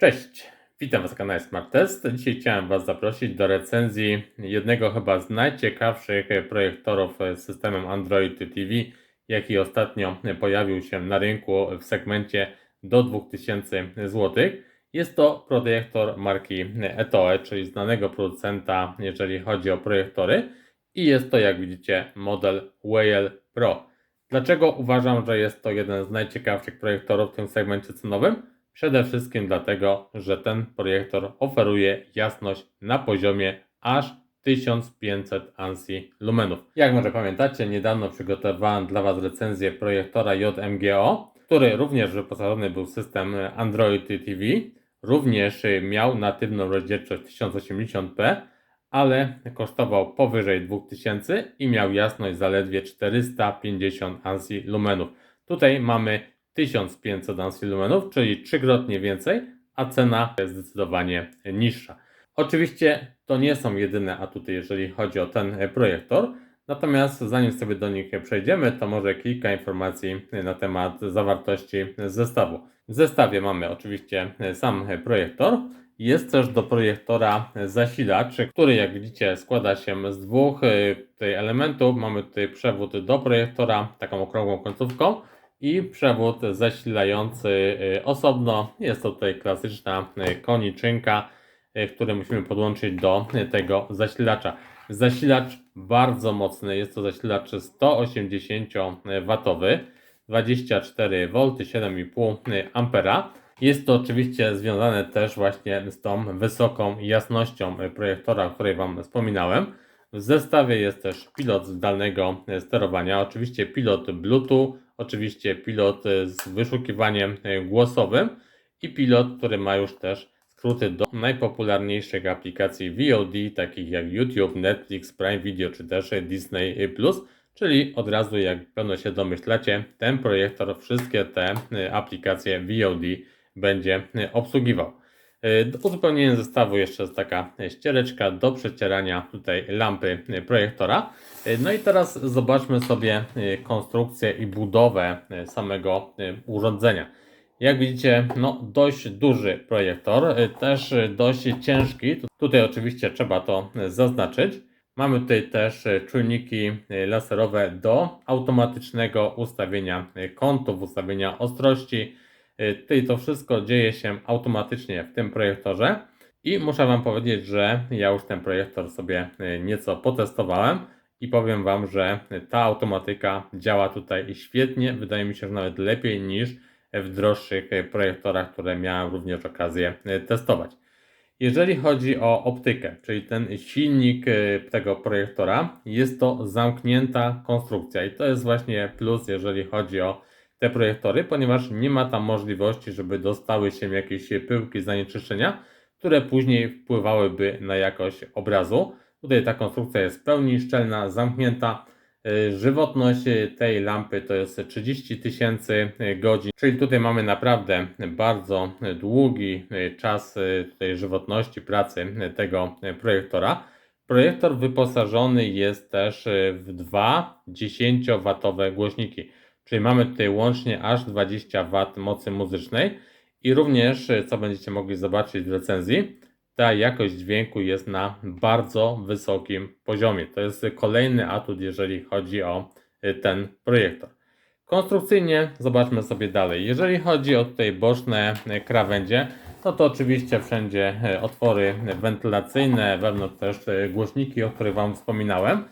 Cześć, witam Was na kanale Smart Test. Dzisiaj chciałem Was zaprosić do recenzji jednego chyba z najciekawszych projektorów z systemem Android TV, jaki ostatnio pojawił się na rynku w segmencie do 2000 zł. Jest to projektor marki Etoe, czyli znanego producenta, jeżeli chodzi o projektory. I jest to, jak widzicie, model Whale Pro. Dlaczego uważam, że jest to jeden z najciekawszych projektorów w tym segmencie cenowym? Przede wszystkim dlatego, że ten projektor oferuje jasność na poziomie aż 1500 ANSI lumenów. Jak może pamiętacie, niedawno przygotowałem dla Was recenzję projektora JMGO, który również wyposażony był w system Android TV, również miał natywną rozdzielczość 1080p, ale kosztował powyżej 2000 i miał jasność zaledwie 450 ANSI lumenów. Tutaj mamy 1500 ANSI lumenów, czyli trzykrotnie więcej, a cena jest zdecydowanie niższa. Oczywiście to nie są jedyne atuty, jeżeli chodzi o ten projektor. Natomiast zanim sobie do nich przejdziemy, to może kilka informacji na temat zawartości zestawu. W zestawie mamy oczywiście sam projektor. Jest też do projektora zasilacz, który jak widzicie składa się z dwóch tutaj elementów. Mamy tutaj przewód do projektora, taką okrągłą końcówką i przewód zasilający y, osobno. Jest to tutaj klasyczna y, koniczynka, y, który musimy podłączyć do tego zasilacza. Zasilacz bardzo mocny, jest to zasilacz 180W, 24V, 7,5 A. Jest to oczywiście związane też właśnie z tą wysoką jasnością projektora, o której Wam wspominałem. W zestawie jest też pilot zdalnego sterowania, oczywiście pilot Bluetooth, oczywiście pilot z wyszukiwaniem głosowym i pilot, który ma już też skróty do najpopularniejszych aplikacji VOD, takich jak YouTube, Netflix, Prime Video czy też Disney+. Czyli od razu, jak pewno się domyślacie, ten projektor wszystkie te aplikacje VOD będzie obsługiwał. Do uzupełnienia zestawu jeszcze jest taka ściereczka do przecierania tutaj lampy projektora. No i teraz zobaczmy sobie konstrukcję i budowę samego urządzenia. Jak widzicie, no dość duży projektor, też dość ciężki. Tutaj oczywiście trzeba to zaznaczyć. Mamy tutaj też czujniki laserowe do automatycznego ustawienia kątów, ustawienia ostrości Y, tutaj to wszystko dzieje się automatycznie w tym projektorze. I muszę Wam powiedzieć, że ja już ten projektor sobie y, nieco potestowałem. I powiem Wam, że ta automatyka działa tutaj świetnie, wydaje mi się, że nawet lepiej niż w droższych projektorach, które miałem również okazję y, testować. Jeżeli chodzi o optykę, czyli ten silnik tego projektora, jest to zamknięta konstrukcja. I to jest właśnie plus, jeżeli chodzi o te projektory, ponieważ nie ma tam możliwości, żeby dostały się jakieś pyłki zanieczyszczenia, które później wpływałyby na jakość obrazu. Tutaj ta konstrukcja jest w pełni szczelna, zamknięta. Y, żywotność tej lampy to jest 30 tysięcy godzin, czyli tutaj mamy naprawdę bardzo długi czas tej żywotności pracy tego projektora. Projektor wyposażony jest też w dwa 10W głośniki. Czyli mamy tutaj łącznie aż 20 W mocy muzycznej i również, co będziecie mogli zobaczyć w recenzji, ta jakość dźwięku jest na bardzo wysokim poziomie. To jest kolejny atut, jeżeli chodzi o y, ten projektor. Konstrukcyjnie zobaczmy sobie dalej. Jeżeli chodzi o tutaj boczne y, krawędzie, no to oczywiście wszędzie otwory wentylacyjne, wewnątrz też głośniki, o których Wam wspominałem.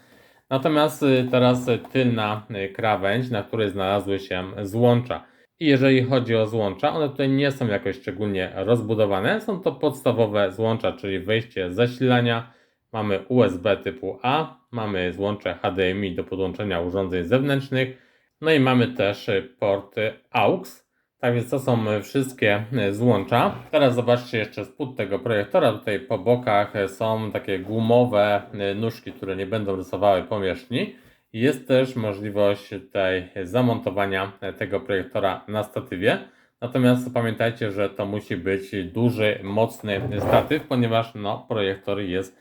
Natomiast y, teraz tylna y, krawędź, na której znalazły się złącza. I jeżeli chodzi o złącza, one tutaj nie są jakoś szczególnie rozbudowane. Są to podstawowe złącza, czyli wejście zasilania. Mamy USB typu A, mamy złącze HDMI do podłączenia urządzeń zewnętrznych. No i mamy też porty AUX. Tak więc to są wszystkie złącza. Teraz zobaczcie jeszcze spód tego projektora. Tutaj po bokach są takie gumowe nóżki, które nie będą rysowały powierzchni. Jest też możliwość tutaj zamontowania tego projektora na statywie. Natomiast pamiętajcie, że to musi być duży, mocny statyw, ponieważ no, projektor jest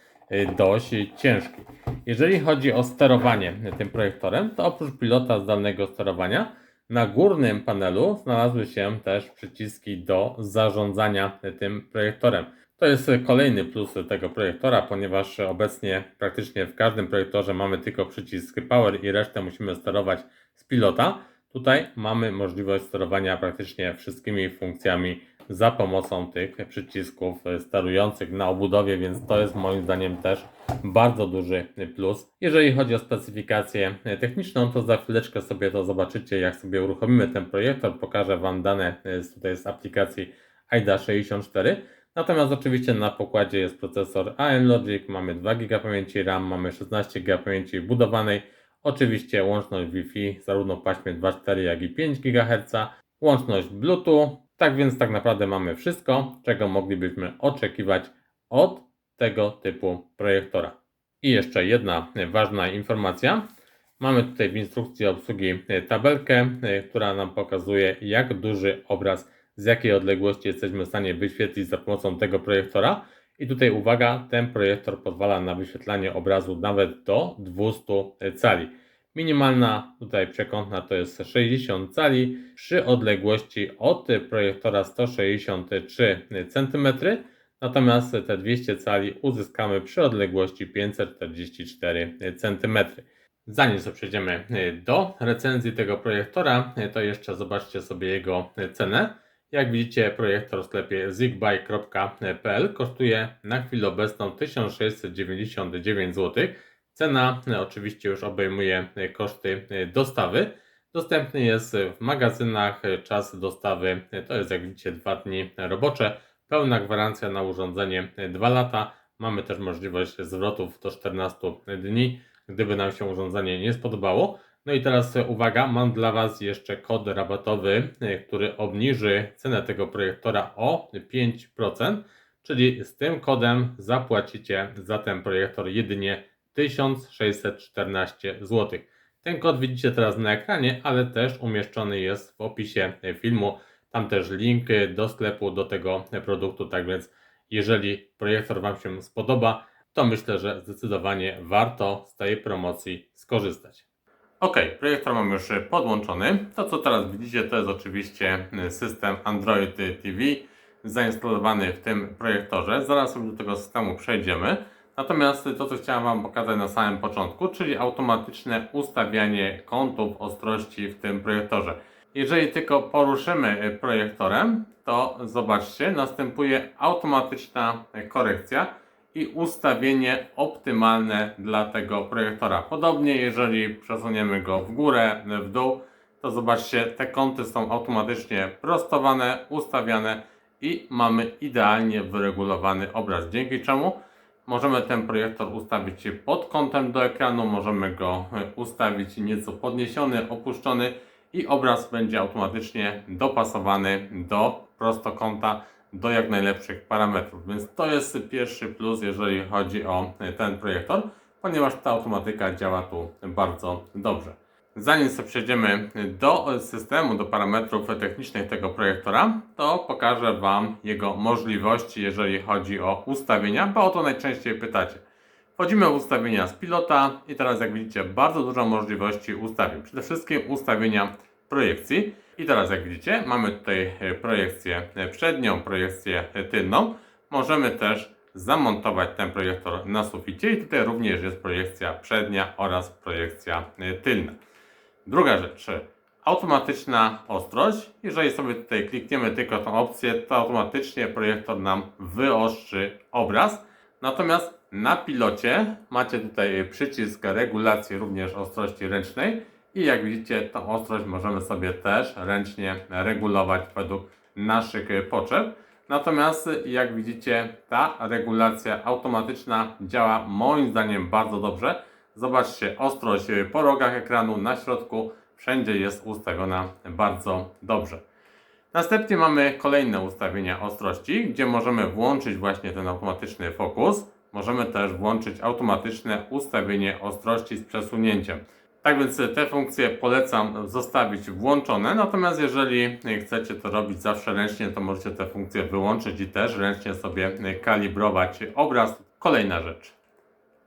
dość ciężki. Jeżeli chodzi o sterowanie tym projektorem, to oprócz pilota zdalnego sterowania, Na górnym panelu znalazły się też przyciski do zarządzania tym projektorem. To jest kolejny plus tego projektora, ponieważ obecnie praktycznie w każdym projektorze mamy tylko przycisk Power i resztę musimy sterować z pilota. Tutaj mamy możliwość sterowania praktycznie wszystkimi funkcjami za pomocą tych przycisków sterujących na obudowie, więc to jest moim zdaniem też bardzo duży plus. Jeżeli chodzi o specyfikację techniczną, to za chwileczkę sobie to zobaczycie, jak sobie uruchomimy ten projektor. Pokażę Wam dane z, tutaj z aplikacji AIDA 64. Natomiast oczywiście na pokładzie jest procesor AM Logic, mamy 2 GB pamięci RAM, mamy 16 GB pamięci budowanej, oczywiście łączność Wi-Fi zarówno w paśmie 2.4 jak i 5 GHz, łączność Bluetooth, tak więc tak naprawdę mamy wszystko, czego moglibyśmy oczekiwać od tego typu projektora. I jeszcze jedna ważna informacja. Mamy tutaj w instrukcji obsługi tabelkę, która nam pokazuje jak duży obraz z jakiej odległości jesteśmy w stanie wyświetlić za pomocą tego projektora. I tutaj uwaga, ten projektor pozwala na wyświetlanie obrazu nawet do 200 cali. Minimalna tutaj przekątna to jest 60 cali przy odległości od projektora 163 cm, natomiast te 200 cali uzyskamy przy odległości 544 cm. Zanim sobie przejdziemy do recenzji tego projektora, to jeszcze zobaczcie sobie jego cenę. Jak widzicie, projektor w sklepie zigbuy.pl kosztuje na chwilę obecną 1699 zł. Cena e, oczywiście już obejmuje e, koszty e, dostawy. Dostępny jest w magazynach. Czas dostawy to jest, jak widzicie, 2 dni robocze. Pełna gwarancja na urządzenie 2 lata. Mamy też możliwość zwrotów do 14 dni, gdyby nam się urządzenie nie spodobało. No i teraz uwaga, mam dla Was jeszcze kod rabatowy, który obniży cenę tego projektora o 5%, czyli z tym kodem zapłacicie za ten projektor jedynie 1614 zł. Ten kod widzicie teraz na ekranie, ale też umieszczony jest w opisie filmu. Tam też link do sklepu do tego produktu, tak więc jeżeli projektor Wam się spodoba, to myślę, że zdecydowanie warto z tej promocji skorzystać. Ok, projektor mam już podłączony. To co teraz widzicie to jest oczywiście system Android TV zainstalowany w tym projektorze. Zaraz do tego systemu przejdziemy. Natomiast to co chciałem Wam pokazać na samym początku, czyli automatyczne ustawianie kątów ostrości w tym projektorze. Jeżeli tylko poruszymy projektorem, to zobaczcie, następuje automatyczna korekcja i ustawienie optymalne dla tego projektora. Podobnie jeżeli przesuniemy go w górę, w dół, to zobaczcie, te kąty są automatycznie prostowane, ustawiane i mamy idealnie wyregulowany obraz. Dzięki czemu możemy ten projektor ustawić pod kątem do ekranu, możemy go ustawić nieco podniesiony, opuszczony i obraz będzie automatycznie dopasowany do prostokąta do jak najlepszych parametrów. Więc to jest pierwszy plus, jeżeli chodzi o ten projektor, ponieważ ta automatyka działa tu bardzo dobrze. Zanim sobie przejdziemy do systemu, do parametrów technicznych tego projektora, to pokażę Wam jego możliwości, jeżeli chodzi o ustawienia, bo o to najczęściej pytacie. Wchodzimy w ustawienia z pilota i teraz jak widzicie bardzo dużo możliwości ustawień. Przede wszystkim ustawienia projekcji. I teraz jak widzicie, mamy tutaj e, projekcję e, przednią, projekcję e, tylną. Możemy też zamontować ten projektor na suficie i tutaj również jest projekcja przednia oraz projekcja tylna. Druga rzecz, automatyczna ostrość. Jeżeli sobie tutaj klikniemy tylko tą opcję, to automatycznie projektor nam wyostrzy obraz. Natomiast na pilocie macie tutaj przycisk regulacji również ostrości ręcznej i jak widzicie, tą ostrość możemy sobie też ręcznie regulować według naszych potrzeb. Natomiast jak widzicie, ta regulacja automatyczna działa moim zdaniem bardzo dobrze. Zobaczcie, ostrość po rogach ekranu, na środku, wszędzie jest ustawiona bardzo dobrze. Następnie mamy kolejne ustawienia ostrości, gdzie możemy włączyć właśnie ten automatyczny fokus. Możemy też włączyć automatyczne ustawienie ostrości z przesunięciem. Tak więc te funkcje polecam zostawić włączone, natomiast jeżeli chcecie to robić zawsze ręcznie, to możecie te funkcje wyłączyć i też ręcznie sobie kalibrować obraz. Kolejna rzecz.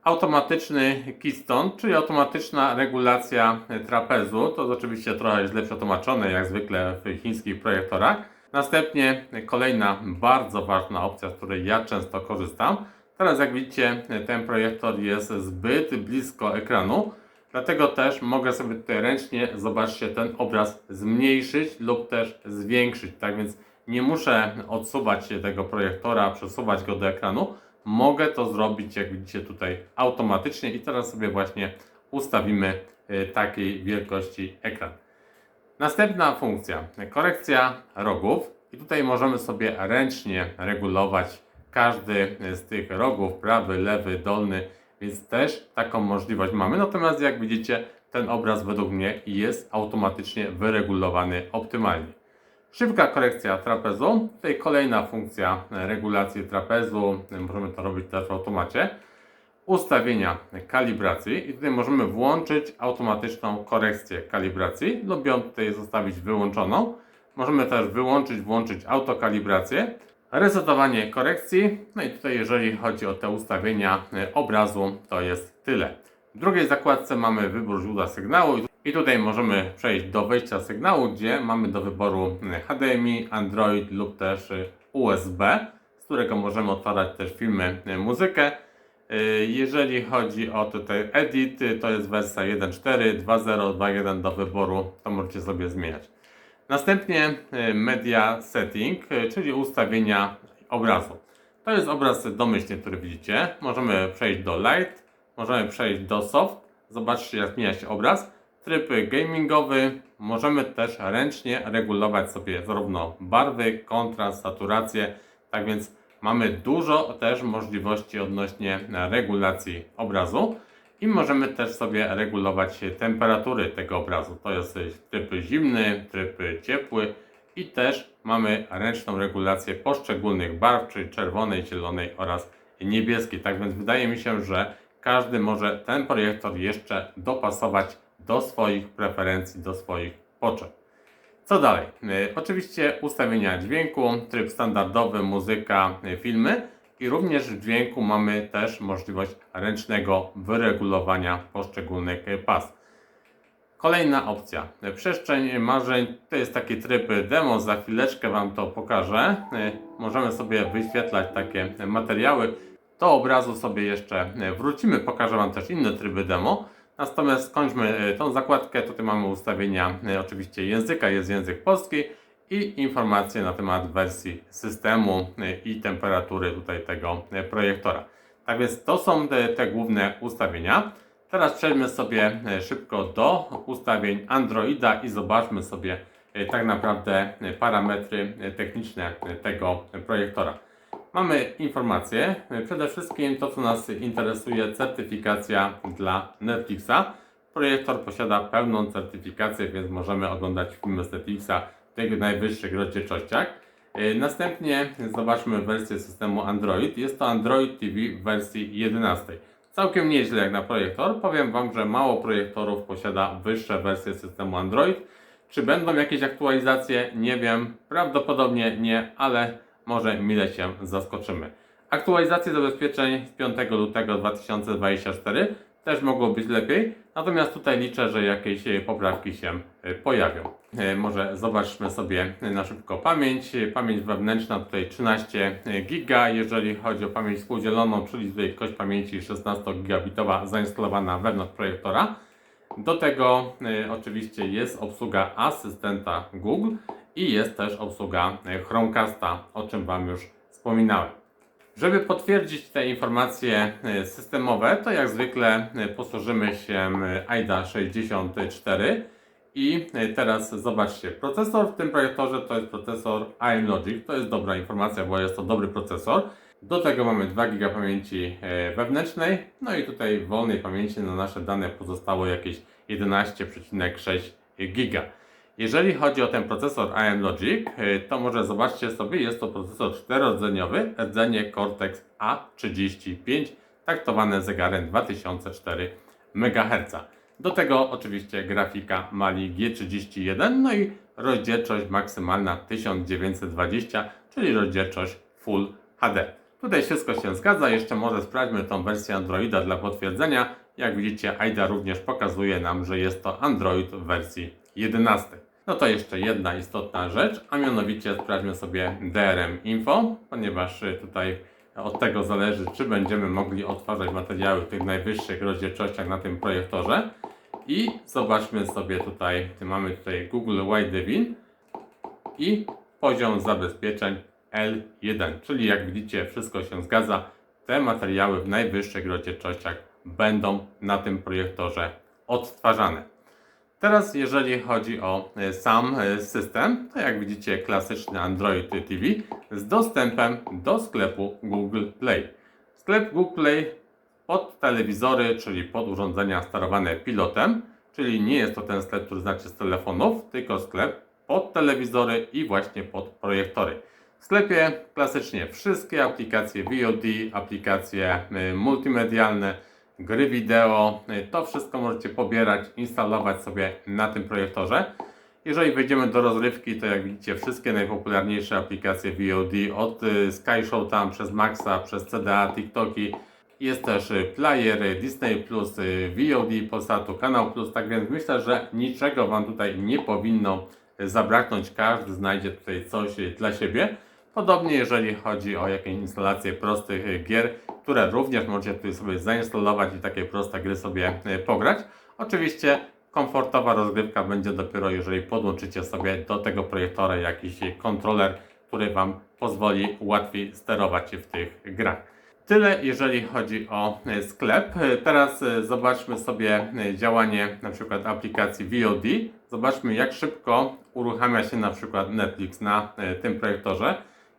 Automatyczny keystone, czyli automatyczna regulacja trapezu. To jest oczywiście trochę źle przetłumaczone, jak zwykle w chińskich projektorach. Następnie kolejna bardzo ważna opcja, z której ja często korzystam. Teraz jak widzicie, ten projektor jest zbyt blisko ekranu, dlatego też mogę sobie tutaj ręcznie, zobaczcie, ten obraz zmniejszyć lub też zwiększyć. Tak więc nie muszę odsuwać tego projektora, przesuwać go do ekranu. Mogę to zrobić, jak widzicie tutaj, automatycznie i teraz sobie właśnie ustawimy y, takiej wielkości ekran. Następna funkcja, korekcja rogów. I tutaj możemy sobie ręcznie regulować każdy z tych rogów, prawy, lewy, dolny, więc też taką możliwość mamy. Natomiast jak widzicie, ten obraz według mnie jest automatycznie wyregulowany optymalnie. Szybka korekcja trapezu. Tutaj kolejna funkcja regulacji trapezu. Możemy to robić też w automacie. Ustawienia kalibracji i tutaj możemy włączyć automatyczną korekcję kalibracji lub ją tutaj zostawić wyłączoną. Możemy też wyłączyć, włączyć autokalibrację. Resetowanie korekcji. No i tutaj jeżeli chodzi o te ustawienia obrazu to jest tyle. W drugiej zakładce mamy wybór źródła sygnału i tutaj możemy przejść do wejścia sygnału, gdzie mamy do wyboru e, HDMI, Android lub też e, USB, z którego możemy otwierać też filmy, muzykę. Jeżeli chodzi o tutaj edit, to jest wersja 1.4, 2.0, 2.1 do wyboru, to możecie sobie zmieniać. Następnie media setting, czyli ustawienia obrazu. To jest obraz domyślny, który widzicie. Możemy przejść do light, możemy przejść do soft. Zobaczcie jak zmienia się obraz. Tryb gamingowy. Możemy też ręcznie regulować sobie zarówno barwy, kontrast, saturację. Tak więc mamy dużo też możliwości odnośnie regulacji obrazu. I możemy też sobie regulować temperatury tego obrazu. To jest tryb zimny, tryb ciepły i też mamy ręczną regulację poszczególnych barw, czyli czerwonej, zielonej oraz niebieskiej. Tak więc wydaje mi się, że każdy może ten projektor jeszcze dopasować do swoich preferencji, do swoich potrzeb. Co dalej? Y, oczywiście ustawienia dźwięku, tryb standardowy, muzyka, y, filmy i również w dźwięku mamy też możliwość ręcznego wyregulowania poszczególnych pas. Kolejna opcja, przestrzeń marzeń, to jest taki tryb demo, za chwileczkę Wam to pokażę. Możemy sobie wyświetlać takie materiały. Do obrazu sobie jeszcze wrócimy, pokażę Wam też inne tryby demo. Natomiast skończmy tą zakładkę, tutaj mamy ustawienia oczywiście języka, jest język polski i informacje na temat wersji systemu i temperatury tutaj tego projektora. Tak więc to są te, te główne ustawienia. Teraz przejdźmy sobie szybko do ustawień Androida i zobaczmy sobie tak naprawdę parametry techniczne tego projektora. Mamy informacje, przede wszystkim to co nas interesuje, certyfikacja dla Netflixa. Projektor posiada pełną certyfikację, więc możemy oglądać filmy z Netflixa tych najwyższych rozdzielczościach. E, następnie zobaczmy wersję systemu Android. Jest to Android TV w wersji 11. Całkiem nieźle jak na projektor. Powiem Wam, że mało projektorów posiada wyższe wersje systemu Android. Czy będą jakieś aktualizacje? Nie wiem. Prawdopodobnie nie, ale może mile się zaskoczymy. Aktualizacje zabezpieczeń z 5 lutego 2024 też mogło być lepiej, natomiast tutaj liczę, że jakieś poprawki się e, pojawią. E, może zobaczmy sobie na szybko pamięć. Pamięć wewnętrzna tutaj 13 giga, jeżeli chodzi o pamięć współdzieloną, czyli tutaj kość pamięci 16 gigabitowa zainstalowana wewnątrz projektora. Do tego oczywiście jest obsługa asystenta Google i jest też obsługa Chromecasta, o czym Wam już wspominałem. Żeby potwierdzić te informacje systemowe, to jak zwykle posłużymy się AIDA 64 i teraz zobaczcie, procesor w tym projektorze to jest procesor AM Logic, to jest dobra informacja, bo jest to dobry procesor. Do tego mamy 2 GB pamięci wewnętrznej, no i tutaj wolnej pamięci na nasze dane pozostało jakieś 11,6 GB. Jeżeli chodzi o ten procesor AM Logic, to może zobaczcie sobie, jest to procesor czterodzeniowy, rdzenie Cortex A35, taktowane zegarem 2004 MHz. Do tego oczywiście grafika Mali G31, no i rozdzielczość maksymalna 1920, czyli rozdzielczość Full HD. Tutaj wszystko się zgadza, jeszcze może sprawdźmy tą wersję Androida dla potwierdzenia. Jak widzicie, AIDA również pokazuje nam, że jest to Android w wersji 11. No to jeszcze jedna istotna rzecz, a mianowicie sprawdźmy sobie DRM Info, ponieważ y, tutaj od tego zależy, czy będziemy mogli odtwarzać materiały w tych najwyższych rozdzielczościach na tym projektorze. I zobaczmy sobie tutaj, mamy tutaj Google Wide Devin i poziom zabezpieczeń L1, czyli jak widzicie wszystko się zgadza. Te materiały w najwyższych rozdzielczościach będą na tym projektorze odtwarzane. Teraz jeżeli chodzi o e, sam e, system, to jak widzicie klasyczny Android TV z dostępem do sklepu Google Play. Sklep Google Play pod telewizory, czyli pod urządzenia sterowane pilotem, czyli nie jest to ten sklep, który znacie z telefonów, tylko sklep pod telewizory i właśnie pod projektory. W sklepie klasycznie wszystkie aplikacje VOD, aplikacje y, multimedialne, gry wideo, to wszystko możecie pobierać, instalować sobie na tym projektorze. Jeżeli wejdziemy do rozrywki, to jak widzicie wszystkie najpopularniejsze aplikacje VOD od y, Sky Show tam przez Maxa, przez CDA, TikToki, jest też y, player y, Disney Plus, VOD, Polsatu, Kanał Plus, tak więc myślę, że niczego Wam tutaj nie powinno zabraknąć. Każdy znajdzie tutaj coś dla siebie. Podobnie jeżeli chodzi o jakieś instalacje prostych gier, które również możecie sobie zainstalować i takie proste gry sobie pograć. Oczywiście komfortowa rozgrywka będzie dopiero jeżeli podłączycie sobie do tego projektora jakiś kontroler, który Wam pozwoli łatwiej sterować w tych grach. Tyle jeżeli chodzi o e, sklep. E, Teraz e, zobaczmy sobie działanie na przykład aplikacji VOD. Zobaczmy jak szybko uruchamia się na przykład Netflix na tym projektorze.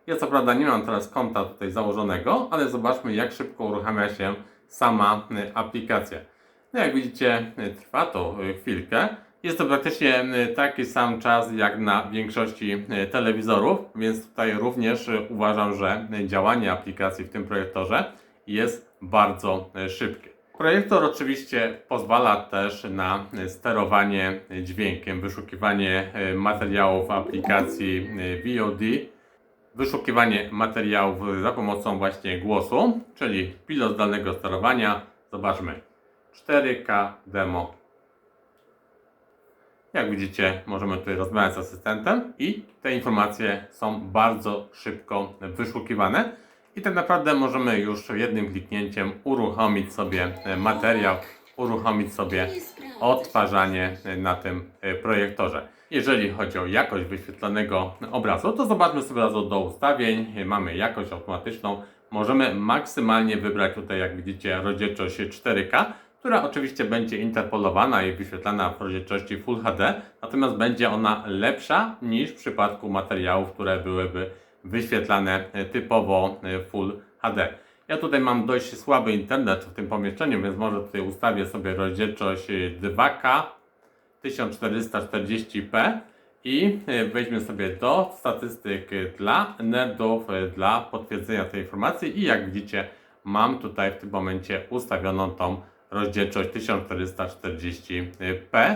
Ja co prawda nie mam teraz konta tutaj założonego, ale zobaczmy jak szybko uruchamia się sama aplikacja. No jak widzicie trwa to chwilkę. Jest to praktycznie taki sam czas jak na większości telewizorów, więc tutaj również uważam, że działanie aplikacji w tym projektorze jest bardzo szybkie. Projektor oczywiście pozwala też na sterowanie dźwiękiem, wyszukiwanie materiałów aplikacji VOD, wyszukiwanie materiałów za pomocą właśnie głosu, czyli pilot zdalnego sterowania. Zobaczmy 4K demo jak widzicie, możemy tutaj rozmawiać z asystentem i te informacje są bardzo szybko wyszukiwane. I tak naprawdę możemy już jednym kliknięciem uruchomić sobie materiał, uruchomić sobie odtwarzanie na tym projektorze. Jeżeli chodzi o jakość wyświetlonego obrazu, to zobaczmy sobie razu do ustawień. Mamy jakość automatyczną. Możemy maksymalnie wybrać tutaj, jak widzicie, rozdzielczość 4K która oczywiście będzie interpolowana i wyświetlana w rozdzielczości Full HD, natomiast będzie ona lepsza niż w przypadku materiałów, które byłyby wyświetlane typowo Full HD. Ja tutaj mam dość słaby internet w tym pomieszczeniu, więc może tutaj ustawię sobie rozdzielczość 2K 1440p i weźmy sobie do statystyk dla nerdów, dla potwierdzenia tej informacji i jak widzicie mam tutaj w tym momencie ustawioną tą rozdzielczość 1440p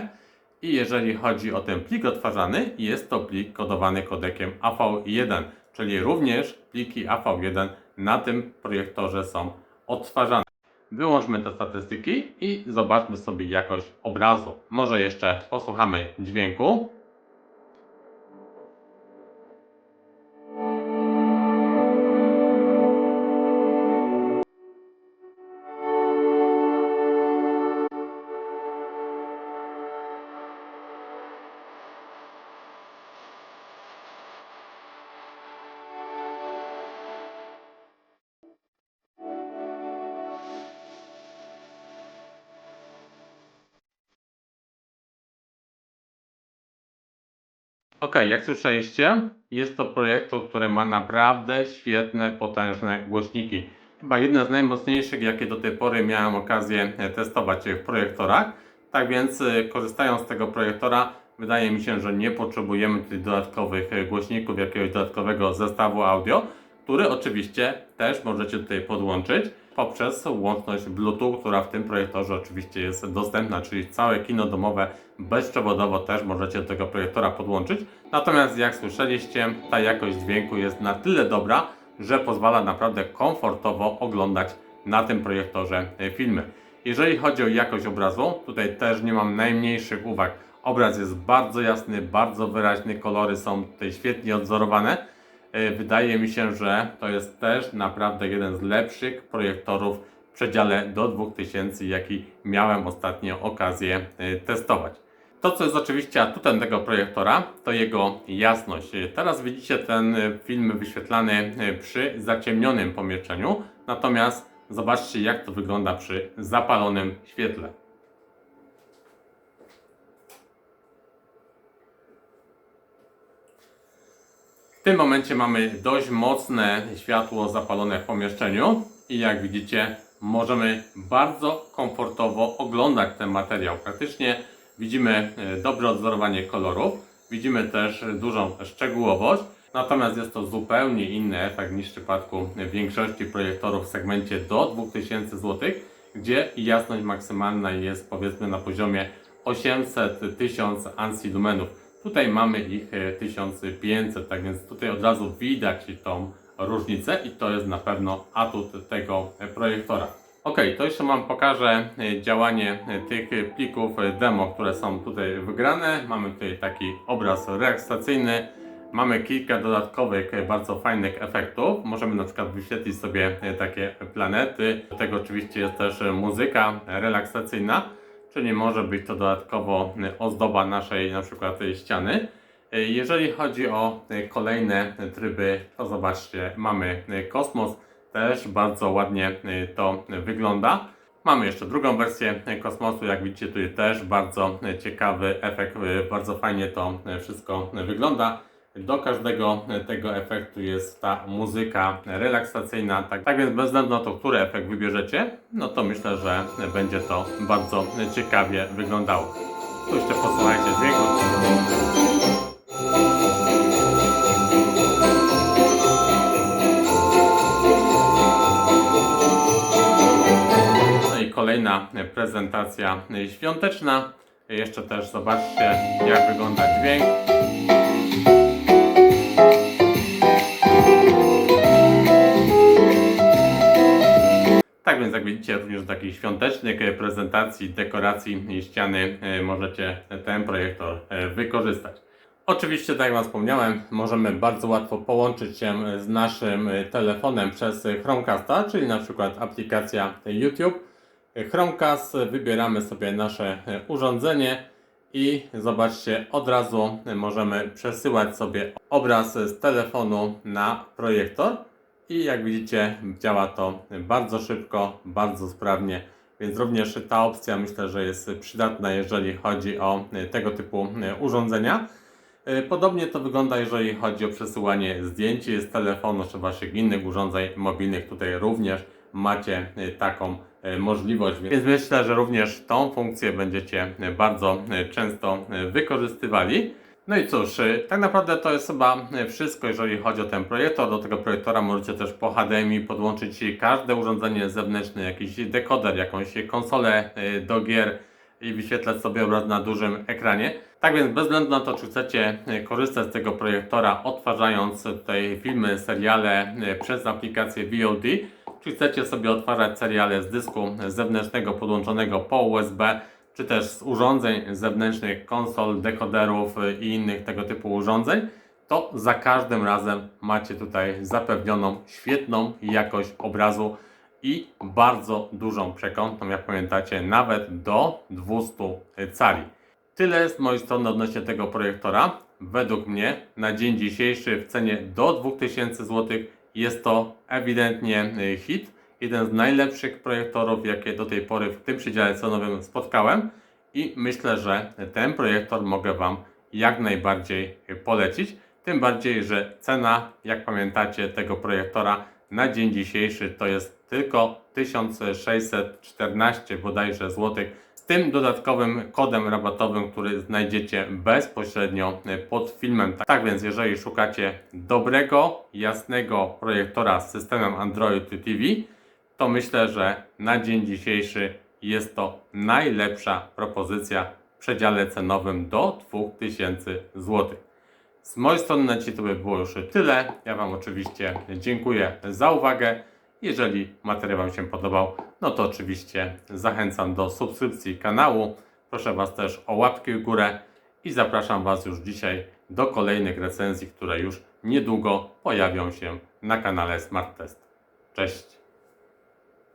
i jeżeli chodzi o ten plik odtwarzany, jest to plik kodowany kodekiem AV1, czyli również pliki AV1 na tym projektorze są odtwarzane. Wyłączmy te statystyki i zobaczmy sobie jakość obrazu. Może jeszcze posłuchamy dźwięku. Ok, jak słyszeliście, jest to projektor, który ma naprawdę świetne, potężne głośniki. Chyba jedne z najmocniejszych, jakie do tej pory miałem okazję e, testować w projektorach. Tak więc e, korzystając z tego projektora, wydaje mi się, że nie potrzebujemy tutaj dodatkowych e, głośników, jakiegoś dodatkowego zestawu audio, który oczywiście też możecie tutaj podłączyć poprzez łączność Bluetooth, która w tym projektorze oczywiście jest dostępna, czyli całe kino domowe bezprzewodowo też możecie do tego projektora podłączyć. Natomiast jak słyszeliście, ta jakość dźwięku jest na tyle dobra, że pozwala naprawdę komfortowo oglądać na tym projektorze e, filmy. Jeżeli chodzi o jakość obrazu, tutaj też nie mam najmniejszych uwag. Obraz jest bardzo jasny, bardzo wyraźny, kolory są tutaj świetnie odzorowane. E, Wydaje mi się, że to jest też naprawdę jeden z lepszych projektorów w przedziale do 2000, jaki miałem ostatnio okazję e, testować. To, co jest oczywiście atutem tego projektora, to jego jasność. E, Teraz widzicie ten film wyświetlany przy zaciemnionym pomieszczeniu, natomiast zobaczcie, jak to wygląda przy zapalonym świetle. W tym momencie mamy dość mocne światło zapalone w pomieszczeniu i jak widzicie możemy bardzo komfortowo oglądać ten materiał. Praktycznie widzimy e, dobre odzorowanie kolorów, widzimy też dużą szczegółowość, natomiast jest to zupełnie inny efekt niż w przypadku większości projektorów w segmencie do 2000 zł, gdzie jasność maksymalna jest powiedzmy na poziomie 800-1000 ANSI lumenów. Tutaj mamy ich e, 1500, tak więc tutaj od razu widać tą różnicę i to jest na pewno atut tego e, projektora. Ok, to jeszcze Wam pokażę e, działanie e, tych e, plików e, demo, które są tutaj wygrane. Mamy tutaj taki obraz relaksacyjny. Mamy kilka dodatkowych, e, bardzo fajnych efektów. Możemy na przykład wyświetlić sobie e, takie planety. Do tego oczywiście jest też e, muzyka relaksacyjna czyli może być to dodatkowo y, ozdoba naszej na przykład y, ściany. Y, Jeżeli chodzi o kolejne tryby, to zobaczcie, mamy kosmos, też bardzo ładnie to wygląda. Mamy jeszcze drugą wersję kosmosu, jak widzicie tutaj też bardzo ciekawy efekt, bardzo fajnie to wszystko wygląda. Do każdego y, tego efektu jest ta muzyka relaksacyjna, tak, tak więc bez względu na to, który efekt wybierzecie, no to myślę, że będzie to bardzo ciekawie wyglądało. Tu jeszcze posłuchajcie dźwięku. No i kolejna prezentacja świąteczna. Jeszcze też zobaczcie, jak wygląda dźwięk. Tak więc jak widzicie również do takich świątecznych e, prezentacji, dekoracji ściany e, możecie ten projektor e, wykorzystać. Oczywiście, tak jak Wam wspomniałem, możemy bardzo łatwo połączyć się z naszym telefonem przez Chromecasta, czyli na przykład aplikacja YouTube. Chromecast, wybieramy sobie nasze urządzenie i zobaczcie, od razu możemy przesyłać sobie obraz z telefonu na projektor. I jak widzicie, działa to bardzo szybko, bardzo sprawnie, więc również ta opcja myślę, że jest przydatna, jeżeli chodzi o e, tego typu e, urządzenia. E, Podobnie to wygląda, jeżeli chodzi o przesyłanie zdjęć z telefonu czy Waszych innych urządzeń mobilnych. Tutaj również macie taką możliwość, więc myślę, że również tą funkcję będziecie bardzo często wykorzystywali. No i cóż, y, tak naprawdę to jest chyba y, wszystko, jeżeli chodzi o ten projektor. Do tego projektora możecie też po HDMI podłączyć każde urządzenie zewnętrzne, jakiś dekoder, jakąś konsolę y, do gier i wyświetlać sobie obraz na dużym ekranie. Tak więc bez względu na to, czy chcecie korzystać z tego projektora, odtwarzając tutaj filmy, seriale przez aplikację VOD, czy chcecie sobie odtwarzać seriale z dysku zewnętrznego podłączonego po USB, czy też z urządzeń zewnętrznych, konsol, dekoderów y, i innych tego typu urządzeń, to za każdym razem macie tutaj zapewnioną świetną jakość obrazu i bardzo dużą przekątną, jak pamiętacie, nawet do 200 cali. Tyle z mojej strony odnośnie tego projektora. Według mnie na dzień dzisiejszy w cenie do 2000 zł jest to ewidentnie y, hit. Jeden z najlepszych projektorów, jakie do tej pory w tym przedziale cenowym spotkałem i myślę, że ten projektor mogę Wam jak najbardziej polecić. Tym bardziej, że cena, jak pamiętacie, tego projektora na dzień dzisiejszy to jest tylko 1614 bodajże złotych z tym dodatkowym kodem rabatowym, który znajdziecie bezpośrednio pod filmem. Tak więc, jeżeli szukacie dobrego, jasnego projektora z systemem Android TV, to myślę, że na dzień dzisiejszy jest to najlepsza propozycja w przedziale cenowym do 2000 zł. Z mojej strony na dzisiaj to by było już tyle. Ja Wam oczywiście dziękuję za uwagę. Jeżeli materiał Wam się podobał, no to oczywiście zachęcam do subskrypcji kanału. Proszę Was też o łapkę w górę i zapraszam Was już dzisiaj do kolejnych recenzji, które już niedługo pojawią się na kanale Smart Test. Cześć!